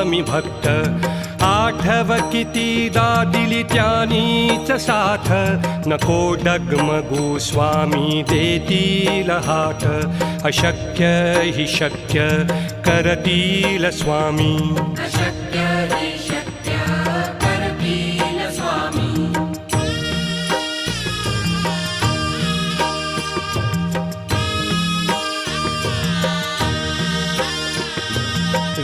स्वामी भक्त. आठव किती दादिली त्यानीच साथ. नको डगमगू स्वामी देतील हात अशक्य हि शक्य करतील स्वामी. अशक्य